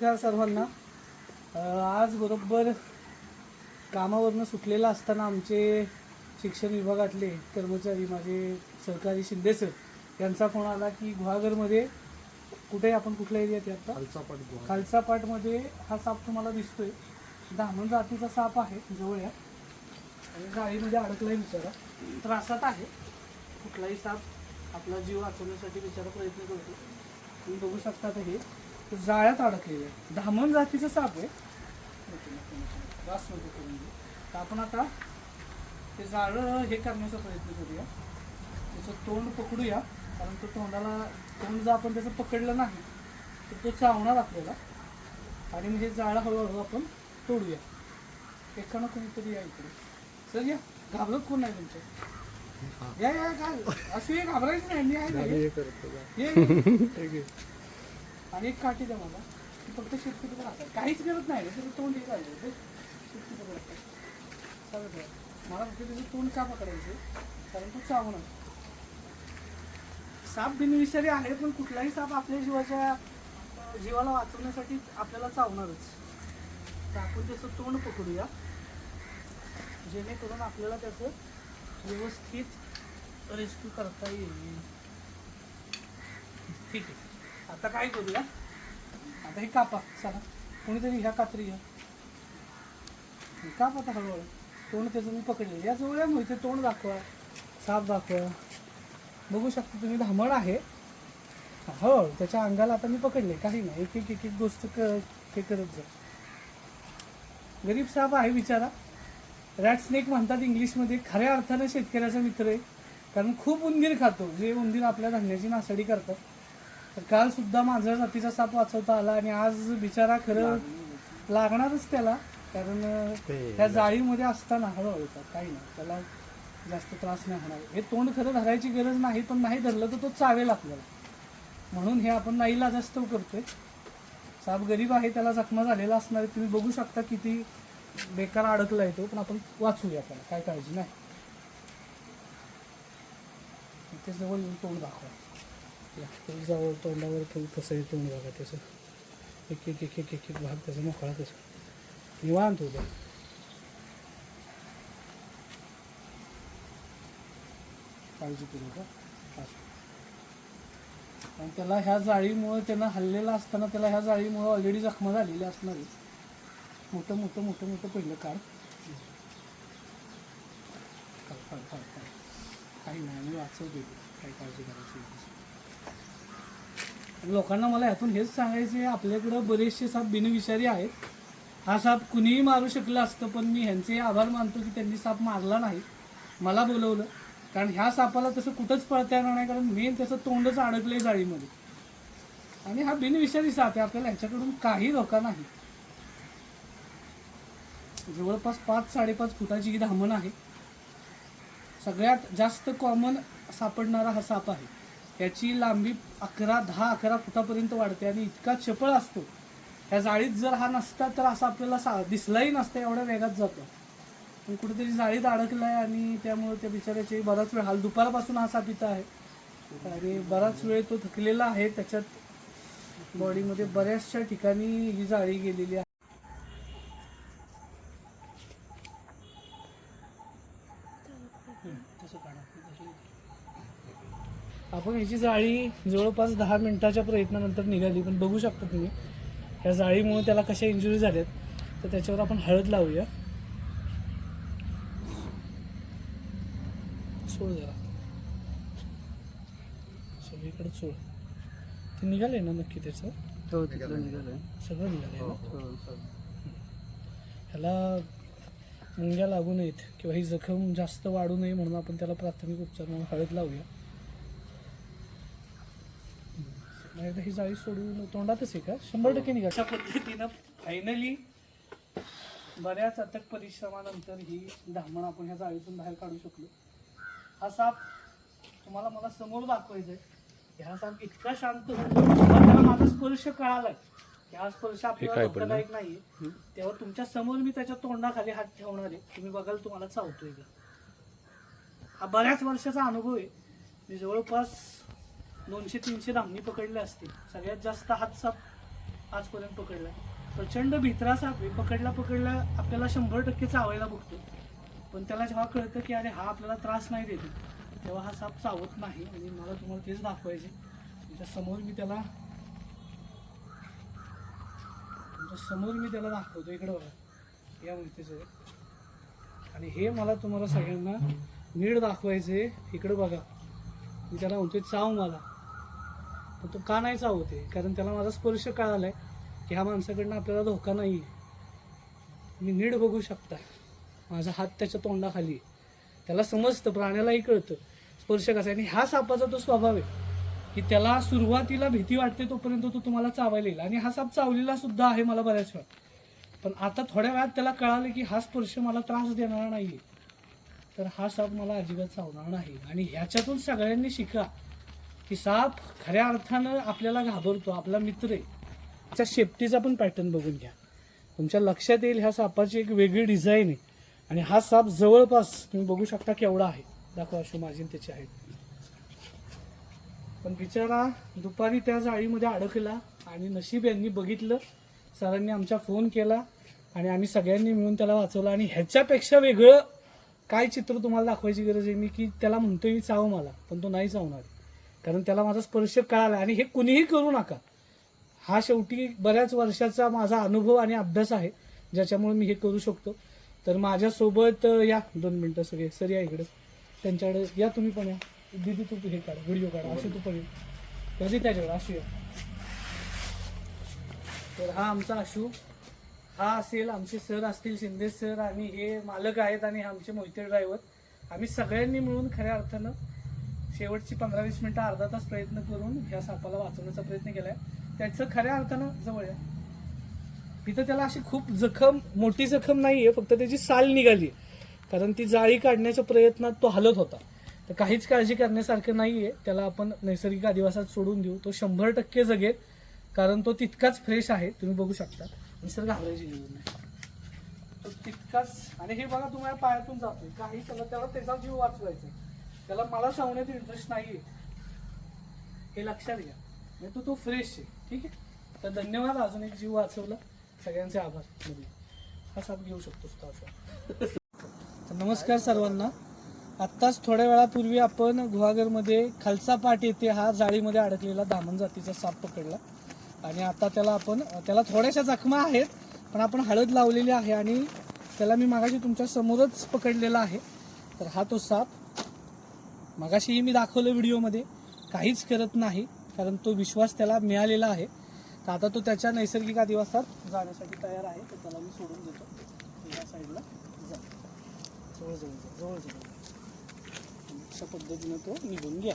नमस्कार सर्वांना. आज बरोबर कामावरनं सुटलेला असताना आमचे शिक्षण विभागातले कर्मचारी माझे सहकारी शिंदे सर यांचा फोन आला की गुहागरमध्ये कुठे आपण कुठल्या एरियात आता खालचा पाठ गुहा. खालचा पाटमध्ये हा साप तुम्हाला दिसतोय. दामण जातीचा साप आहे जवळ या आणि जाळीमध्ये अडकलाय बिचारा. त्रासात आहे. कुठलाही साप आपला जीव वाचवण्यासाठी बिचारा प्रयत्न करतो तुम्ही बघू शकता हे. जाळ्यात अडकलेलं आहे. धामण जातीचा साप आहे. नको करून घेऊ. तर आपण आता ते जाळं हे करण्याचा प्रयत्न करूया. त्याचं तोंड पकडूया. कारण तो तोंडाला तोंड जर आपण त्याचं पकडलं नाही तर तो चावणार आपल्याला. आणि मग हे जाळं हळूहळू आपण तोडूया. एकानं कोणीतरी या इकडे. सर या. घाबरत कोण नाही तुमच्या या या काय अशी घाबरायचं नाही. मी आहे. आणि एक काठी द्या मला. फक्त शेतकरी राहतात काहीच करत नाही रे, त्याचं तोंड हे काढलं ते शेतकरी राहतात चालत मला फक्त त्याचं तोंड का पकडायचं कारण तो चावणार साप बिनविषारी आहे पण कुठलाही साप आपल्या जीवाच्या जीवाला वाचवण्यासाठी आपल्याला चावणारच. तर आपण त्याचं तोंड पकडूया. जेणेकरून आपल्याला त्याचं व्यवस्थित रेस्क्यू करता येईल. ठीक आहे. आता काय करूया? आता हे कापा चला. कोणीतरी ह्या कात्री घ्या. हे काप आता हळूहळू. तोंड त्याचं मी पकडले या जवळ या मोहिते तोंड दाखवा साप दाखवा. बघू शकता तुम्ही धामण आहे. हो त्याच्या अंगाला आता मी पकडले. काही नाही. एक एक एक एक गोष्ट क हे करत जा. गरीब साप आहे विचारा रॅट स्नेक म्हणतात इंग्लिशमध्ये. खऱ्या अर्थानं शेतकऱ्याचा मित्र आहे. कारण खूप उंदीर खातो. जे उंदीर आपल्या धान्याची नासाडी करतात. तर काल सुद्धा माझ्या जातीचा साप वाचवता आला आणि आज बिचारा खरं लागणारच त्याला. कारण त्या जाळीमध्ये असताना हळूहळू काही नाही. त्याला जास्त त्रास नाही होणार. हे तोंड खरं धरायची गरज नाही पण नाही धरलं तर तो चावेल आपल्याला. म्हणून हे आपण नाईला जास्त करतोय. साप गरीब आहे त्याला जखमा झालेला असणार. तुम्ही बघू शकता किती बेकार अडकला आहे तो पण आपण वाचूया त्याला. काय काळजी नाही. जवळ येऊन तोंड दाखवा. या, जवळ तोंडावर तो कसं तोंड बघा त्याचं. एक एक एक एक एक एक भाग त्याचा मोकळा कसं निवांत होत्या काळजी करू का? आणि त्याला ह्या जाळीमुळं त्यांना हल्लेला असताना त्याला ह्या जाळीमुळं ऑलरेडी जखमा झालेली असणार मोठं मोठं मोठं मोठं पहिलं काढ काही नाही मी वाचवते काही काळजी करायची लोकांना मला ह्यातून हेच सांगायचं आहे आपल्याकडं बरेचसे साप बिनविषारी आहेत. हा साप कुणीही मारू शकलं असतं पण मी ह्यांचे आभार मानतो की त्यांनी साप मारला नाही. मला बोलवलं. कारण ह्या सापाला तसं कुठंच पळता येणार नाही कारण मेन त्याचं तोंडच अडकलंय जाळीमध्ये. आणि हा बिनविषारी साप आहे आपल्याला ह्याच्याकडून काही धोका नाही. जवळपास पाच साडेपाच फुटाची ही धामण आहे. सगळ्यात जास्त कॉमन सापडणारा हा साप आहे. याची लांबी अकरा दहा अकरा फुटापर्यंत वाढते आणि इतका चपळ असतो. ह्या जाळीत जर हा नसता तर असा आपल्याला सा दिसलाही नसता एवढ्या वेगात जातो. पण कुठेतरी जाळीत अडकलाय आणि त्यामुळे त्या बिचाऱ्याचे बराच वेळ हाल दुपारपासून हा साप इथं आहे. आणि बराच वेळ तो थकलेला आहे. त्याच्यात बॉडीमध्ये बऱ्याचशा ठिकाणी ही जाळी गेलेली आहे. तसं काढा. आपण ह्याची जाळी जवळपास दहा मिनिटाच्या प्रयत्नानंतर निघाली पण बघू शकता तुम्ही ह्या जाळीमुळे त्याला कशा इंजुरी झाल्यात. तर त्याच्यावर आपण हळद लावूया. सोड जरा. सगळीकडे सोड. ते निघाले ना नक्की त्याचं? हो निघालंय. सगळं निघाले ना? हो, ह्याला मुंग्या लागू नयेत किंवा ही जखम जास्त वाढू नये म्हणून आपण त्याला प्राथमिक उपचार म्हणून हळद लावूया. नाही तर ही जाळी सोडून तोंडातच आहे का? शंभर टक्के निघा. अशा पद्धतीनं फायनली बऱ्याच अथक परिश्रमानंतर ही धामण आपण ह्या जाळीतून बाहेर काढू शकलो. हा साप तुम्हाला मला समोर दाखवायचा आहे हा साप इतका शांत होतो. त्याला माझा स्पर्श कळालाय. की हा स्पर्श आपल्याला धोकादायक नाहीये. तेव्हा तुमच्यासमोर मी त्याच्या तोंडाखाली हात ठेवणार आहे. तुम्ही बघाल तुम्हाला चावतोय का? हा बऱ्याच वर्षाचा अनुभव आहे. मी जवळपास दोनशे तीनशे धामणी पकडले असतील. सगळ्यात जास्त हात साप आजपर्यंत पकडला प्रचंड भित्रा साप आहे. पकडला पकडला आपल्याला शंभर टक्के चावायला बघतो. पण त्याला जेव्हा कळतं की अरे हा आपल्याला त्रास नाही देतो तेव्हा हा साप चावत नाही. आणि मला तुम्हाला तेच दाखवायचे तुमच्यासमोर मी त्याला तुमच्यासमोर मी त्याला दाखवतो इकडं बघा. या माहितीचं आणि हे मला तुम्हाला सगळ्यांना नीड दाखवायचे इकडं बघा. मी त्याला म्हणतोय चाव मला. पण तो का नाही चावते कारण त्याला माझा स्पर्श कळाला आहे की ह्या माणसाकडनं आपल्याला धोका नाही आहे मी नीट बघू शकता. माझा हात त्याच्या तोंडाखाली त्याला समजतं प्राण्यालाही कळतं. स्पर्श कसा आहे. आणि ह्या सापाचा तो स्वभाव आहे की त्याला सुरुवातीला भीती वाटते तोपर्यंत तो तुम्हाला चावायला येईल. आणि हा साप चावलेला सुद्धा आहे मला बऱ्याच वेळा. पण आता थोड्या वेळात त्याला कळालं की हा स्पर्श मला त्रास देणार नाही तर हा साप मला अजिबात चावणार नाही. आणि ह्याच्यातून सगळ्यांनी शिका. की साप खऱ्या अर्थानं आपल्याला घाबरतो आपला मित्र आहे. त्याच्या शेपटीचा पण पॅटर्न बघून घ्या. तुमच्या लक्षात येईल ह्या सापाची एक वेगळी डिझाईन आहे. आणि हा साप जवळपास तुम्ही बघू शकता केवढा आहे. दाखवा अशी माझी त्याची आहे पण बिचारा दुपारी त्या जाळीमध्ये अडकला आणि नशीब यांनी बघितलं. सरांनी आमच्या फोन केला आणि आम्ही सगळ्यांनी मिळून त्याला वाचवलं. आणि ह्याच्यापेक्षा वेगळं काय चित्र तुम्हाला दाखवायची गरज आहे? मी की त्याला म्हणतोय मी चाव मला. पण तो नाही चावणार कारण त्याला माझा स्पर्श कळाला आणि हे कुणीही करू नका. हा शेवटी बऱ्याच वर्षाचा माझा अनुभव आणि अभ्यास आहे ज्याच्यामुळे मी हे करू शकतो. तर माझ्यासोबत या. दोन मिनटं सगळे सर या इकडे. त्यांच्याकडे या तुम्ही पण या. दीदी तू हे काढ व्हिडिओ काढ. असे तू पण ये. कधी त्याच्याकडे? अशी या. तर हा आमचा आशू. हा असेल आमचे सर असतील शिंदे सर आणि हे मालक आहेत आणि आमचे मोहिते ड्रायव्हर. आम्ही सगळ्यांनी मिळून खऱ्या अर्थानं शेवटची पंधरा वीस मिनटं अर्धा तास प्रयत्न करून ह्या सापाला वाचवण्याचा प्रयत्न केलाय. त्याचं खऱ्या अर्थानं जवळ आहे. तिथं त्याला अशी खूप जखम मोठी जखम नाही आहे फक्त त्याची साल निघाली कारण ती जाळी काढण्याच्या प्रयत्नात तो हलत होता. तर काहीच काळजी करण्यासारखं नाही आहे त्याला आपण नैसर्गिक आदिवासात सोडून देऊ. तो शंभर टक्के जगेल कारण तो तितकाच फ्रेश आहे तुम्ही बघू शकता. निसर्ग घाबरायची जीवन नाही. तो तितकाच आणि हे बघा तुम्हाला पायातून जातोय. काही त्याला त्याला त्याचा जीव वाचवायचा त्याला मला सांगण्यात इंटरेस्ट नाहीये. हे लक्षात घ्या. म्हणजे तो तो फ्रेश आहे. ठीक आहे? तर धन्यवाद अजून एक जीव वाचवला. सगळ्यांचे आभार. हा साप घेऊ शकतो तो असा. तर नमस्कार सर्वांना. आत्ताच थोड्या वेळापूर्वी आपण गुहागरमध्ये खालचा पाट येथे हा जाळीमध्ये अडकलेला दामन जातीचा साप पकडला. आणि आता त्याला आपण त्याला थोड्याशा जखमा आहेत पण आपण हळद लावलेली आहे आणि त्याला मी मागाशी तुमच्या समोरच पकडलेला आहे. तर हा तो साप मगाशीही मी दाखवलं व्हिडिओमध्ये काहीच करत नाही कारण तो विश्वास त्याला मिळालेला आहे. तर आता तो त्याच्या नैसर्गिक अधिवासात जाण्यासाठी तयार आहे तर त्याला मी सोडून देतो. या साईडला जा. जवळ जवळ अशा पद्धतीनं तो निघून घ्या